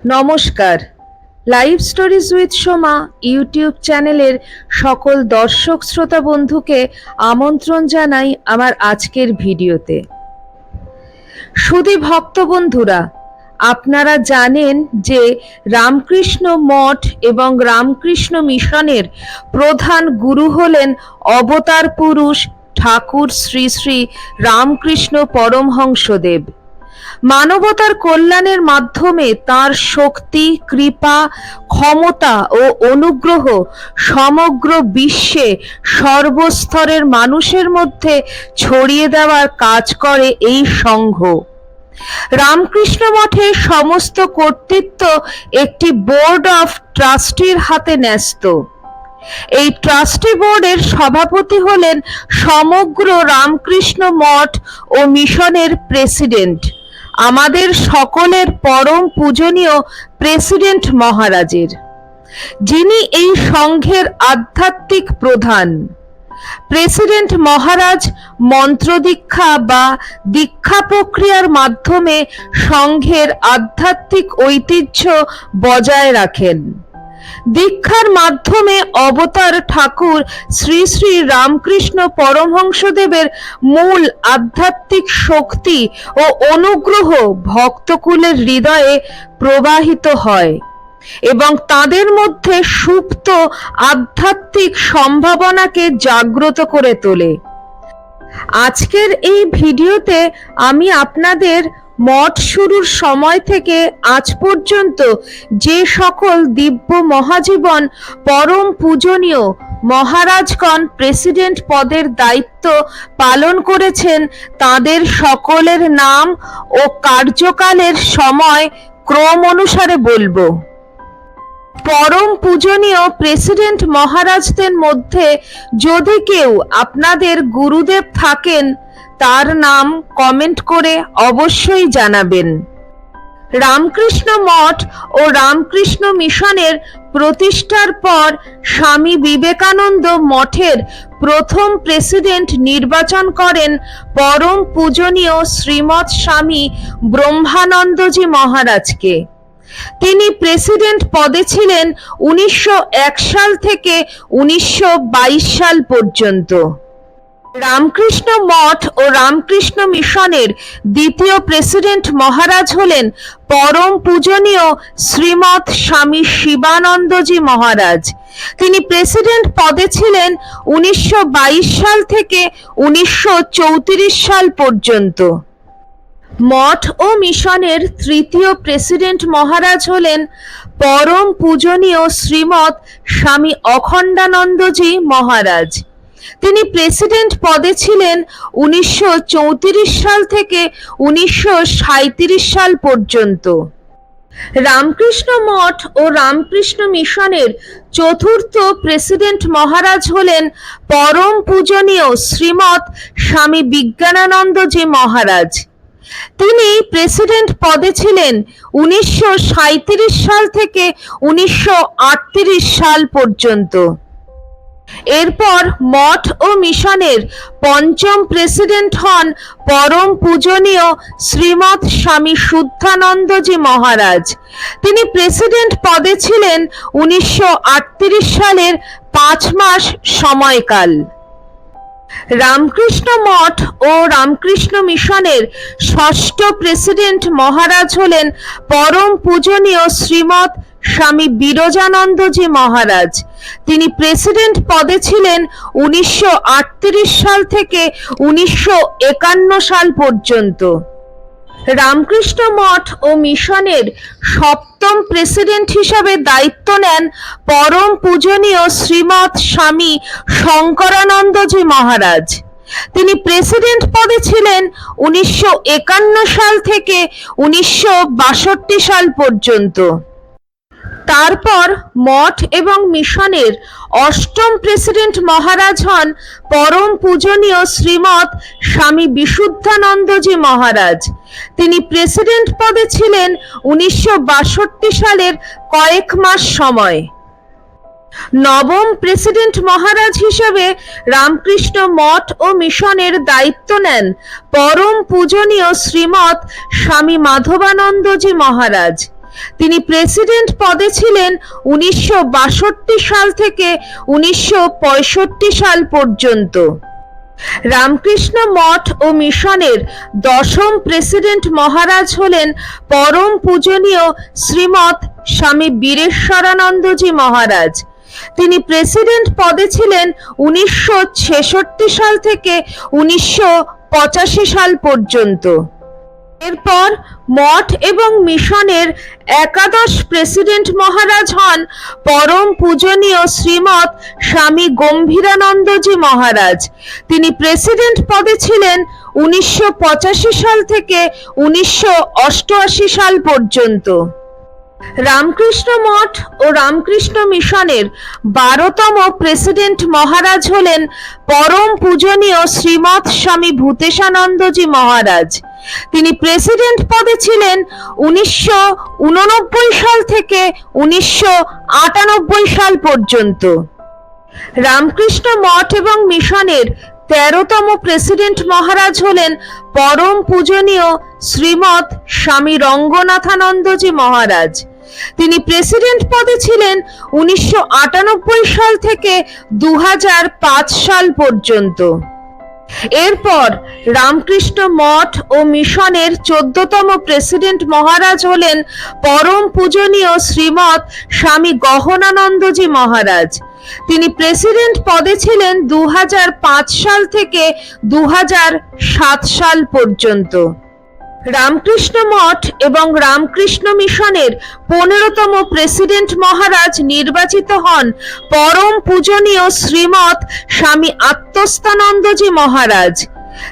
নমস্কার। Live stories with Soma YouTube চ্যানেলের সকল দর্শক শ্রোতা বন্ধুকে আমন্ত্রণ জানাই আমার আজকের ভিডিওতে। সুধী ভক্ত বন্ধুরা, আপনারা জানেন যে রামকৃষ্ণ মঠ এবং রামকৃষ্ণ মিশনের প্রধান গুরু হলেন অবতার পুরুষ ঠাকুর শ্রী শ্রী রামকৃষ্ণ পরমহংসদেব। মানবতার কল্যাণের মাধ্যমে তার শক্তি, কৃপা, ক্ষমতা ও অনুগ্রহ সমগ্র বিশ্বে সর্বস্তরের মানুষের মধ্যে ছড়িয়ে দেওয়ার কাজ করে এই সংঘ। রামকৃষ্ণ মঠের সমস্ত কর্তৃত্ব একটি বোর্ড অফ ট্রাস্টির হাতে ন্যস্ত। এই ট্রাস্টি বোর্ডের সভাপতি হলেন সমগ্র রামকৃষ্ণ মঠ ও মিশনের প্রেসিডেন্ট। আমাদের সকলের পরম পূজনীয় প্রেসিডেন্ট মহারাজের, যিনি এই সংঘের আধ্যাত্মিক প্রধান। প্রেসিডেন্ট মহারাজ মন্ত্র দীক্ষা বা দীক্ষা প্রক্রিয়ার মাধ্যমে সংঘের আধ্যাত্মিক ঐতিহ্য বজায় রাখেন। দীক্ষার মাধ্যমে অবতার ঠাকুর শ্রী শ্রী রামকৃষ্ণ পরমহংসদেবের মূল আধ্যাত্মিক শক্তি ও অনুগ্রহ ভক্তকুলের হৃদয়ে প্রবাহিত হয় এবং তাদের মধ্যে সুপ্ত আধ্যাত্মিক সম্ভাবনাকে জাগ্রত করে তোলে। আজকের এই ভিডিওতে আমি আপনাদের মঠ শুরুর সময় থেকে আজ পর্যন্ত যে সকল দিব্য মহাজীবন পরম পূজনীয় মহারাজগণ প্রেসিডেন্ট পদের দায়িত্ব পালন করেছেন, তাদের সকলের নাম ও কার্যকালের সময় ক্রম অনুসারে বলব। পরম পূজনীয় প্রেসিডেন্ট মহারাজদের মধ্যে যদি কেউ আপনাদের গুরুদেব থাকেন তার নাম কমেন্ট করে অবশ্যই জানাবেন। রামকৃষ্ণ মঠ ও রামকৃষ্ণ মিশনের প্রতিষ্ঠার পর স্বামী বিবেকানন্দ মঠের প্রথম প্রেসিডেন্ট নির্বাচন করেন পরম পূজনীয় শ্রীমৎ স্বামী ব্রহ্মানন্দজি মহারাজকে। তিনি প্রেসিডেন্ট পদে ছিলেন উনিশশো এক সাল থেকে উনিশশো বাইশ সাল পর্যন্ত। রামকৃষ্ণ মঠ ও রামকৃষ্ণ মিশনের দ্বিতীয় প্রেসিডেন্ট মহারাজ হলেন পরম পূজনীয় শ্রীমৎ স্বামী শিবানন্দজি মহারাজ। তিনি প্রেসিডেন্ট পদে ছিলেন উনিশশো বাইশ সাল থেকে উনিশশো চৌত্রিশ সাল পর্যন্ত। মঠ ও মিশনের তৃতীয় প্রেসিডেন্ট মহারাজ হলেন পরম পূজনীয় শ্রীমৎ স্বামী অখণ্ডানন্দজি মহারাজ। তিনি প্রেসিডেন্ট পদে ছিলেন উনিশশো চৌত্রিশ সাল থেকে উনিশশো সাল পর্যন্ত। রামকৃষ্ণ মঠ ও রামকৃষ্ণ মিশনের চতুর্থ প্রেসিডেন্ট মহারাজ হলেন পরম পূজনীয় শ্রীমৎ স্বামী বিজ্ঞানানন্দজি মহারাজ। তিনি প্রেসিডেন্ট পদে ছিলেন উনিশশো সাল থেকে উনিশশো আটত্রিশ সাল পর্যন্ত। এরপর মঠ ও মিশনের পঞ্চম প্রেসিডেন্ট হন পরম পূজনীয় শ্রীমৎ স্বামী শুদ্ধানন্দজি মহারাজ। তিনি প্রেসিডেন্ট পদে ছিলেন উনিশশো আটত্রিশ সালের পাঁচ মাস সময়কাল। রামকৃষ্ণ মঠ ও রামকৃষ্ণ মিশনের ষষ্ঠ প্রেসিডেন্ট মহারাজ হলেন পরম পূজনীয় শ্রীমৎ স্বামী বিরজানন্দজি মহারাজ। তিনি প্রেসিডেন্ট পদে ছিলেন উনিশশো আটত্রিশ সাল থেকে উনিশশো সাল পর্যন্ত। রামকৃষ্ণ মঠ ও মিশনের সপ্তম প্রেসিডেন্ট হিসাবে দায়িত্ব নেন পরম পূজনীয় শ্রীমৎ স্বামী শঙ্করানন্দজি মহারাজ। তিনি প্রেসিডেন্ট পদে ছিলেন উনিশশো একান্ন সাল থেকে উনিশশো বাষট্টি সাল পর্যন্ত। তারপর মঠ এবং মিশনের অষ্টম প্রেসিডেন্ট মহারাজ হন পরম পূজনীয় শ্রীমৎ স্বামী বিশুদ্ধানন্দজি মহারাজ। তিনি প্রেসিডেন্ট পদে ছিলেন উনিশশো বাষট্টি সালের কয়েক মাস সময়। নবম প্রেসিডেন্ট মহারাজ হিসেবে রামকৃষ্ণ মঠ ও মিশনের দায়িত্ব নেন পরম পূজনীয় শ্রীমৎ স্বামী মাধবানন্দজি মহারাজ। তিনি প্রেসিডেন্ট পদে ছিলেন উনিশশো বাষট্টি সাল থেকে উনিশশো পঁয়ষট্টি সাল পর্যন্ত। রামকৃষ্ণ মঠ ও মিশনের দশম প্রেসিডেন্ট মহারাজ হলেন পরম পূজনীয় শ্রীমৎ স্বামী বীরেশ্বরানন্দজি মহারাজ। তিনি প্রেসিডেন্ট পদে ছিলেন উনিশশো ছেষট্টি সাল থেকে উনিশশো পঁচাশি সাল পর্যন্ত। এরপর মঠ এবং মিশনের একাদশ প্রেসিডেন্ট মহারাজ হন পরম পূজনীয় শ্রীমৎ স্বামী গম্ভীরানন্দজি মহারাজ। তিনি প্রেসিডেন্ট পদে ছিলেন উনিশশো পঁচাশি সাল থেকে উনিশশো অষ্টআশি সাল পর্যন্ত। রামকৃষ্ণ মঠ ও রামকৃষ্ণ মিশনের বারোতম প্রেসিডেন্ট মহারাজ হলেন পরম পূজনীয় শ্রীমৎ স্বামী ভূতেশানন্দজি মহারাজ। তিনি প্রেসিডেন্ট পদে ছিলেন উনিশশো উননব্বই সাল থেকে উনিশশো আটানব্বই সাল পর্যন্ত। রামকৃষ্ণ মঠ এবং মিশনের তেরোতম প্রেসিডেন্ট মহারাজ হলেন পরম পূজনীয় শ্রীমৎ স্বামী রঙ্গনাথানন্দজি মহারাজ। তিনি প্রেসিডেন্ট পদে ছিলেন উনিশশো আটানব্বই সাল থেকে দু সাল পর্যন্ত। এরপর রামকৃষ্ণ মঠ ও মিশনের চোদ্দতম প্রেসিডেন্ট মহারাজ হলেন পরম পূজনীয় শ্রীমৎ স্বামী গহনানন্দজি মহারাজ। তিনি প্রেসিডেন্ট পদে ছিলেন দু হাজার পাঁচ সাল থেকে দু হাজার সাত সাল পর্যন্ত। রামকৃষ্ণ মঠ এবং রামকৃষ্ণ মিশনের পনেরোতম প্রেসিডেন্ট মহারাজ নির্বাচিত হন পরম পূজনীয় শ্রীমৎ স্বামী আত্মস্থানন্দজি মহারাজ।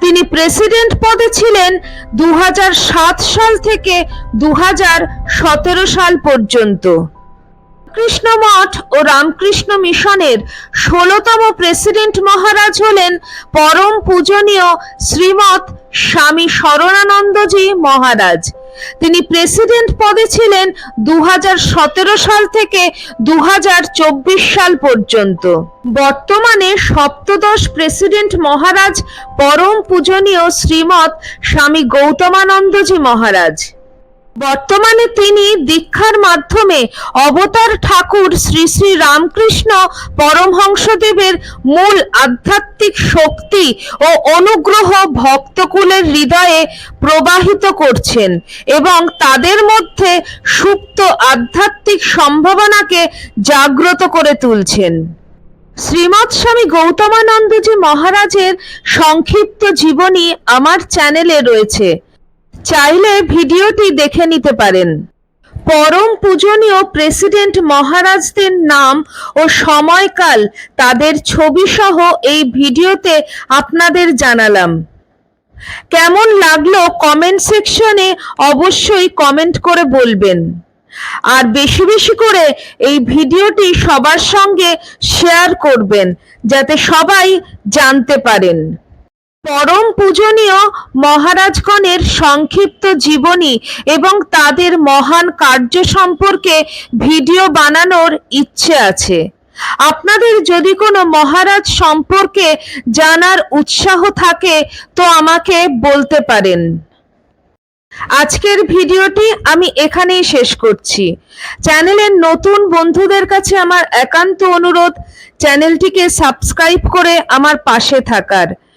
তিনি প্রেসিডেন্ট পদে ছিলেন দু হাজার সাত সাল থেকে দু হাজার সতেরো সাল পর্যন্ত। কৃষ্ণ মঠ ও রামকৃষ্ণ মিশনের ষোলতম প্রেসিডেন্ট মহারাজ হলেন পরম পূজনীয় শ্রীমৎ স্বামী শরণানন্দজি মহারাজ। তিনি প্রেসিডেন্ট পদে ছিলেন দু হাজার সতেরো সাল থেকে দু হাজার চব্বিশ সাল পর্যন্ত। বর্তমানে সপ্তদশ প্রেসিডেন্ট মহারাজ, পরম পূজনীয় শ্রীমৎ স্বামী গৌতমানন্দজি মহারাজ। বর্তমানে তিনি দীক্ষার মাধ্যমে অবতার ঠাকুর শ্রী শ্রী রামকৃষ্ণ পরমহংসদেবের মূল আধ্যাত্মিক শক্তি ও অনুগ্রহ ভক্তকুলের হৃদয়ে প্রবাহিত করছেন এবং তাদের মধ্যে সুপ্ত আধ্যাত্মিক সম্ভাবনাকে জাগ্রত করে তুলছেন। শ্রীমৎ স্বামী গৌতমানন্দজি মহারাজের সংক্ষিপ্ত জীবনী আমার চ্যানেলে রয়েছে। চাইলে ভিডিওটি দেখে নিতে পারেন। পরম পূজনীয় প্রেসিডেন্ট মহারাজদের নাম ও সময়কাল তাদের ছবি সহ এই ভিডিওতে আপনাদের জানালাম। কেমন লাগল কমেন্ট সেকশনে অবশ্যই কমেন্ট করে বলবেন। আর বেশি বেশি করে এই ভিডিওটি সবার সঙ্গে শেয়ার করবেন, যাতে সবাই জানতে পারেন। পরম পূজনীয় মহারাজগণের সংক্ষিপ্ত জীবনী এবং তাদের মহান কার্য সম্পর্কে ভিডিও বানানোর ইচ্ছে আছে। আপনাদের যদি কোনো মহারাজ সম্পর্কে জানার উৎসাহ থাকে, তো আমাকে বলতে পারেন। আজকের ভিডিওটি আমি এখানেই শেষ করছি। চ্যানেলের নতুন বন্ধুদের কাছে আমার একান্ত অনুরোধ, চ্যানেলটিকে সাবস্ক্রাইব করে আমার পাশে থাকার।